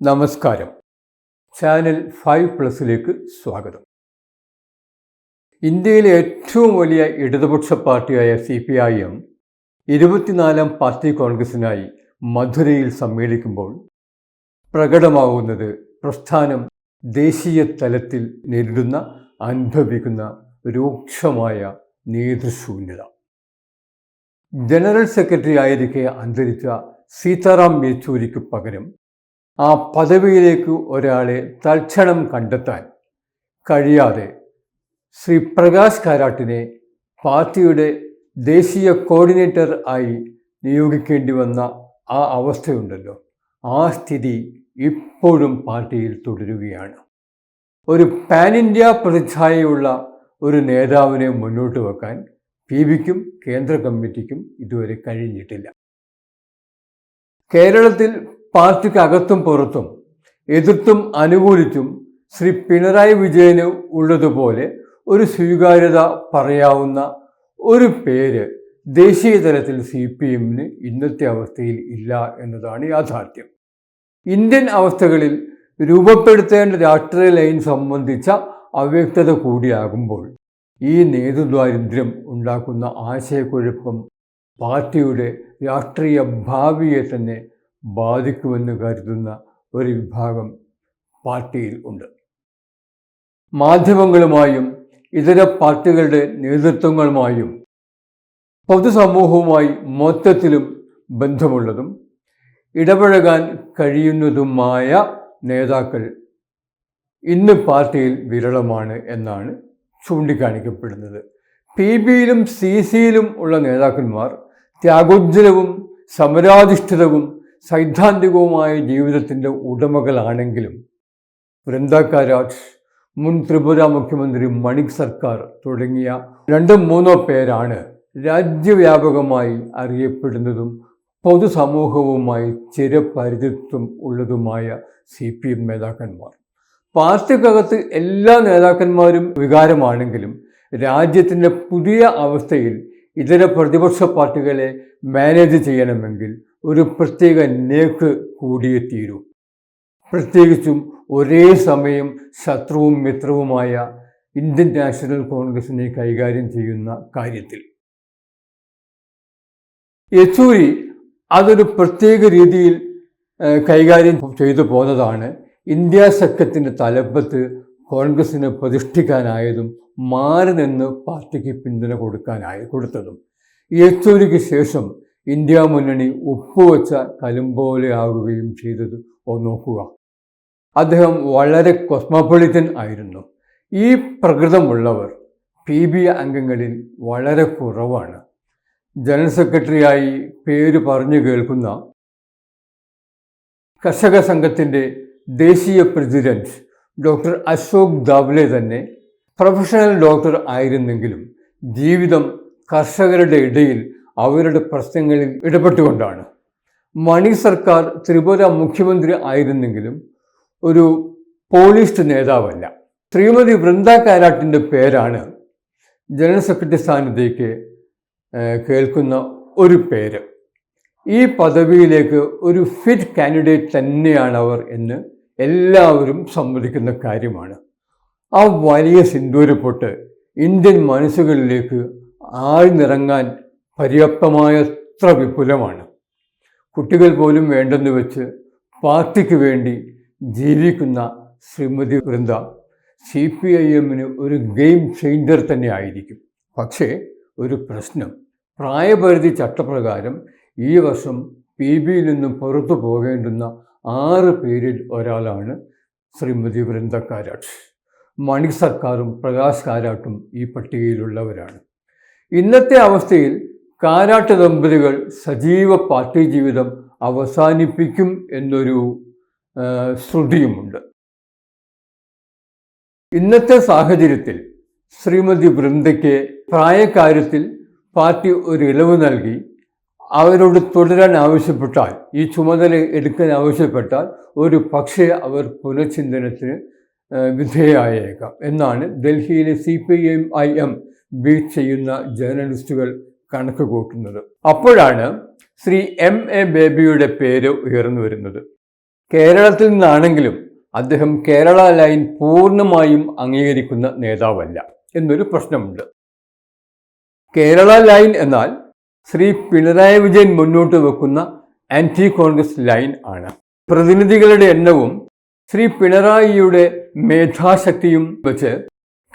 നമസ്കാരം. Channel five പ്ലസിലേക്ക് സ്വാഗതം. ഇന്ത്യയിലെ ഏറ്റവും വലിയ ഇടതുപക്ഷ പാർട്ടിയായ സി പി ഐ എം ഇരുപത്തിനാലാം പാർട്ടി കോൺഗ്രസിനായി മധുരയിൽ സമ്മേളിക്കുമ്പോൾ പ്രകടമാവുന്നത് പ്രസ്ഥാനം ദേശീയ തലത്തിൽ നേരിടുന്ന അനുഭവിക്കുന്ന രൂക്ഷമായ നേതൃശൂന്യത. ജനറൽ സെക്രട്ടറി ആയിരിക്കെ അന്തരിച്ച സീതാറാം യെച്ചൂരിക്ക് പകരം ആ പദവിയിലേക്ക് ഒരാളെ തൽക്ഷണം കണ്ടെത്താൻ കഴിയാതെ ശ്രീ പ്രകാശ് കാരാട്ടിനെ പാർട്ടിയുടെ ദേശീയ കോർഡിനേറ്റർ ആയി നിയോഗിക്കേണ്ടി വന്ന ആ അവസ്ഥയുണ്ടല്ലോ. ആ സ്ഥിതി ഇപ്പോഴും പാർട്ടിയിൽ തുടരുകയാണ്. ഒരു പാൻ ഇന്ത്യ പ്രതിച്ഛായയുള്ള ഒരു നേതാവിനെ മുന്നോട്ട് വെക്കാൻ പി ബിക്കും കേന്ദ്ര കമ്മിറ്റിക്കും ഇതുവരെ കഴിഞ്ഞിട്ടില്ല. കേരളത്തിൽ പാർട്ടിക്ക് അകത്തും പുറത്തും എതിർത്തും അനുകൂലിച്ചും ശ്രീ പിണറായി വിജയന് ഉള്ളതുപോലെ ഒരു സ്വീകാര്യത പറയാവുന്ന ഒരു പേര് ദേശീയ തലത്തിൽ സി പി എമ്മിന് ഇന്നത്തെ അവസ്ഥയിൽ ഇല്ല എന്നതാണ് യാഥാർത്ഥ്യം. ഇന്ത്യൻ അവസ്ഥകളിൽ രൂപപ്പെടുത്തേണ്ട രാഷ്ട്രീയ ലൈൻ സംബന്ധിച്ച അവ്യക്തത കൂടിയാകുമ്പോൾ ഈ നേതൃദ്വാരിദ്ര്യം ഉണ്ടാക്കുന്ന ആശയക്കുഴപ്പം പാർട്ടിയുടെ രാഷ്ട്രീയ ഭാവിയെ തന്നെ ബാധിക്കുമെന്ന് കരുതുന്ന ഒരു വിഭാഗം പാർട്ടിയിൽ ഉണ്ട്. മാധ്യമങ്ങളുമായും ഇതര പാർട്ടികളുടെ നേതൃത്വങ്ങളുമായും പൊതുസമൂഹവുമായി മൊത്തത്തിലും ബന്ധമുള്ളതും ഇടപഴകാൻ കഴിയുന്നതുമായ നേതാക്കൾ ഇന്ന് പാർട്ടിയിൽ വിരളമാണ് എന്നാണ് ചൂണ്ടിക്കാണിക്കപ്പെടുന്നത്. പി ബിയിലും സി സിയിലും ഉള്ള നേതാക്കന്മാർ ത്യാഗോജ്ജലവും സമരാധിഷ്ഠിതവും സൈദ്ധാന്തികവുമായ ജീവിതത്തിന്റെ ഉടമകളാണെങ്കിലും വൃന്ദാക്കാരാജ് മുൻ ത്രിപുര മുഖ്യമന്ത്രി മണിക് സർക്കാർ തുടങ്ങിയ രണ്ടും മൂന്നോ പേരാണ് രാജ്യവ്യാപകമായി അറിയപ്പെടുന്നതും പൊതുസമൂഹവുമായി ചിരപരിചിത്വം ഉള്ളതുമായ സി പി എം നേതാക്കന്മാർ. പാർട്ടിക്കകത്ത് എല്ലാ നേതാക്കന്മാരും വികാരമാണെങ്കിലും രാജ്യത്തിന്റെ പുതിയ അവസ്ഥയിൽ ഇതര പ്രതിപക്ഷ പാർട്ടികളെ മാനേജ് ചെയ്യണമെങ്കിൽ ഒരു പ്രത്യേക നേക്ക് കൂടിയേ തീരൂ പ്രത്യേകിച്ചും ഒരേ സമയം ശത്രുവും മിത്രവുമായ ഇന്ത്യൻ നാഷണൽ കോൺഗ്രസിനെ കൈകാര്യം ചെയ്യുന്ന കാര്യത്തിൽ. യെച്ചൂരി അതൊരു പ്രത്യേക രീതിയിൽ കൈകാര്യം ചെയ്തു പോന്നതാണ്. ഇന്ത്യ സഖ്യത്തിന്റെ തലപ്പത്ത് കോൺഗ്രസിന് പ്രതിഷ്ഠിക്കാനായതും മാറി നിന്ന് പാർട്ടിക്ക് പിന്തുണ കൊടുക്കാനായി കൊടുത്തതും. യെച്ചൂരിക്ക് ശേഷം ഇന്ത്യ മുന്നണി ഒപ്പുവെച്ച കലുമ്പോലെയാകുകയും ചെയ്തത് നോക്കുക. അദ്ദേഹം വളരെ കൊസ്മോപൊളിറ്റൻ ആയിരുന്നു. ഈ പ്രകൃതമുള്ളവർ പി ബി അംഗങ്ങളിൽ വളരെ കുറവാണ്. ജനറൽ സെക്രട്ടറിയായി പേര് പറഞ്ഞു കേൾക്കുന്ന കർഷക സംഘത്തിന്റെ ദേശീയ പ്രസിഡന്റ് ഡോക്ടർ അശോക് ദാവ്ലെ തന്നെ പ്രൊഫഷണൽ ഡോക്ടർ ആയിരുന്നെങ്കിലും ജീവിതം കർഷകരുടെ ഇടയിൽ അവരുടെ പ്രശ്നങ്ങളിൽ ഇടപെട്ടുകൊണ്ടാണ്. മണി സർക്കാർ ത്രിപുര മുഖ്യമന്ത്രി ആയിരുന്നെങ്കിലും ഒരു പോളിസ്റ്റ് നേതാവല്ല. ശ്രീമതി വൃന്ദ കാരാട്ടിന്റെ പേരാണ് ജനറൽ സെക്രട്ടറി സ്ഥാനത്തേക്ക് കേൾക്കുന്ന ഒരു പേര്. ഈ പദവിയിലേക്ക് ഒരു ഫിറ്റ് കാൻഡിഡേറ്റ് തന്നെയാണ് അവർ എന്ന് എല്ലാവരും സമ്മതിക്കുന്ന കാര്യമാണ്. ആ വലിയ സിന്ദൂരപ്പൊട്ട് ഇന്ത്യൻ മനസ്സുകളിലേക്ക് ആഴ്ന്നിറങ്ങാൻ പര്യാപ്തമായത്ര വിപുലമാണ്. കുട്ടികൾ പോലും വേണ്ടെന്ന് വെച്ച് പാർട്ടിക്ക് വേണ്ടി ജീവിക്കുന്ന Shrimati Brinda C P I എമ്മിന് ഒരു ഗെയിം ചേഞ്ചർ തന്നെ ആയിരിക്കും. പക്ഷേ ഒരു പ്രശ്നം. പ്രായപരിധി ചട്ടപ്രകാരം ഈ വർഷം പി ബിയിൽ നിന്നും പുറത്തു പോകേണ്ടുന്ന ആറ് പേരിൽ ഒരാളാണ് ശ്രീമതി വൃന്ദ കാരാട്ട്. മണിക് സർക്കാരും പ്രകാശ് കാരാട്ടും ഈ പട്ടികയിലുള്ളവരാണ്. ഇന്നത്തെ അവസ്ഥയിൽ കാരാട്ട് ദമ്പതികൾ സജീവ പാർട്ടി ജീവിതം അവസാനിപ്പിക്കും എന്നൊരു ശ്രുതിയുമുണ്ട്. ഇന്നത്തെ സാഹചര്യത്തിൽ ശ്രീമതി വൃന്ദയ്ക്ക് പ്രായക്കാര്യത്തിൽ പാർട്ടി ഒരു ഇളവ് നൽകി. അവരോട് തുടരാൻ ആവശ്യപ്പെട്ടാൽ ഈ ചുമതല എടുക്കാൻ ആവശ്യപ്പെട്ടാൽ ഒരു പക്ഷേ അവർ പുനഃചിന്തനത്തിന് വിധേയായേക്കാം. എന്നാണ് ഡൽഹിയിലെ C P I M beat ചെയ്യുന്ന ജേർണലിസ്റ്റുകൾ കണക്ക് കൂട്ടുന്നത്. അപ്പോഴാണ് ശ്രീ എം എ ബേബിയുടെ പേര് ഉയർന്നു വരുന്നത്. കേരളത്തിൽ നിന്നാണെങ്കിലും അദ്ദേഹം കേരള ലൈൻ പൂർണമായും അംഗീകരിക്കുന്ന നേതാവല്ല എന്നൊരു പ്രശ്നമുണ്ട്. കേരള ലൈൻ എന്നാൽ ശ്രീ പിണറായി വിജയൻ മുന്നോട്ട് വെക്കുന്ന ആന്റി കോൺഗ്രസ് ലൈൻ ആണ്. പ്രതിനിധികളുടെ എണ്ണവും ശ്രീ പിണറായിയുടെ മേധാശക്തിയും വെച്ച്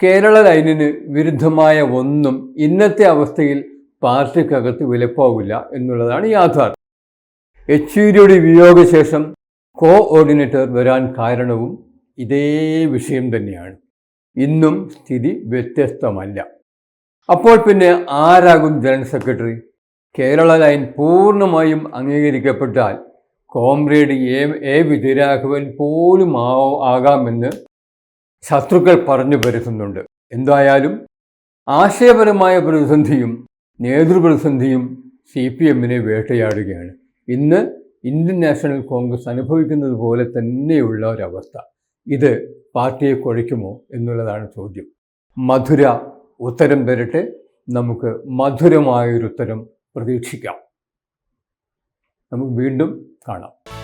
കേരള ലൈനിന് വിരുദ്ധമായ ഒന്നും ഇന്നത്തെ അവസ്ഥയിൽ പാർട്ടിക്കകത്ത് വിലപ്പോവില്ല എന്നുള്ളതാണ് യാഥാർത്ഥ്യം. എച്ച് യെച്ചൂരിയുടെ വിയോഗശേഷം കോ ഓർഡിനേറ്റർ വരാൻ കാരണവും ഇതേ വിഷയം തന്നെയാണ്. ഇന്നും സ്ഥിതി വ്യത്യസ്തമല്ല. അപ്പോൾ പിന്നെ ആരാകും ജനറൽ സെക്രട്ടറി? കേരള ലൈൻ പൂർണമായും അംഗീകരിക്കപ്പെട്ടാൽ കോമ്രേഡ് എ എ വിജയരാഘവൻ പോലും ആകാമെന്ന് ശത്രുക്കൾ പറഞ്ഞു വരുത്തുന്നുണ്ട് എന്തായാലും ആശയപരമായ പ്രതിസന്ധിയും നേതൃപ്രതിസന്ധിയും സി പി എമ്മിനെ വേട്ടയാടുകയാണ്. ഇന്ന് ഇന്ത്യൻ നാഷണൽ കോൺഗ്രസ് അനുഭവിക്കുന്നത് പോലെ തന്നെയുള്ള ഒരവസ്ഥ. ഇത് പാർട്ടിയെ കുഴയ്ക്കുമോ എന്നുള്ളതാണ് ചോദ്യം. മധുര ഉത്തരം തരട്ടെ. നമുക്ക് മധുരമായൊരു ഉത്തരം പ്രതീക്ഷിക്കാം. നമുക്ക് വീണ്ടും കാണാം.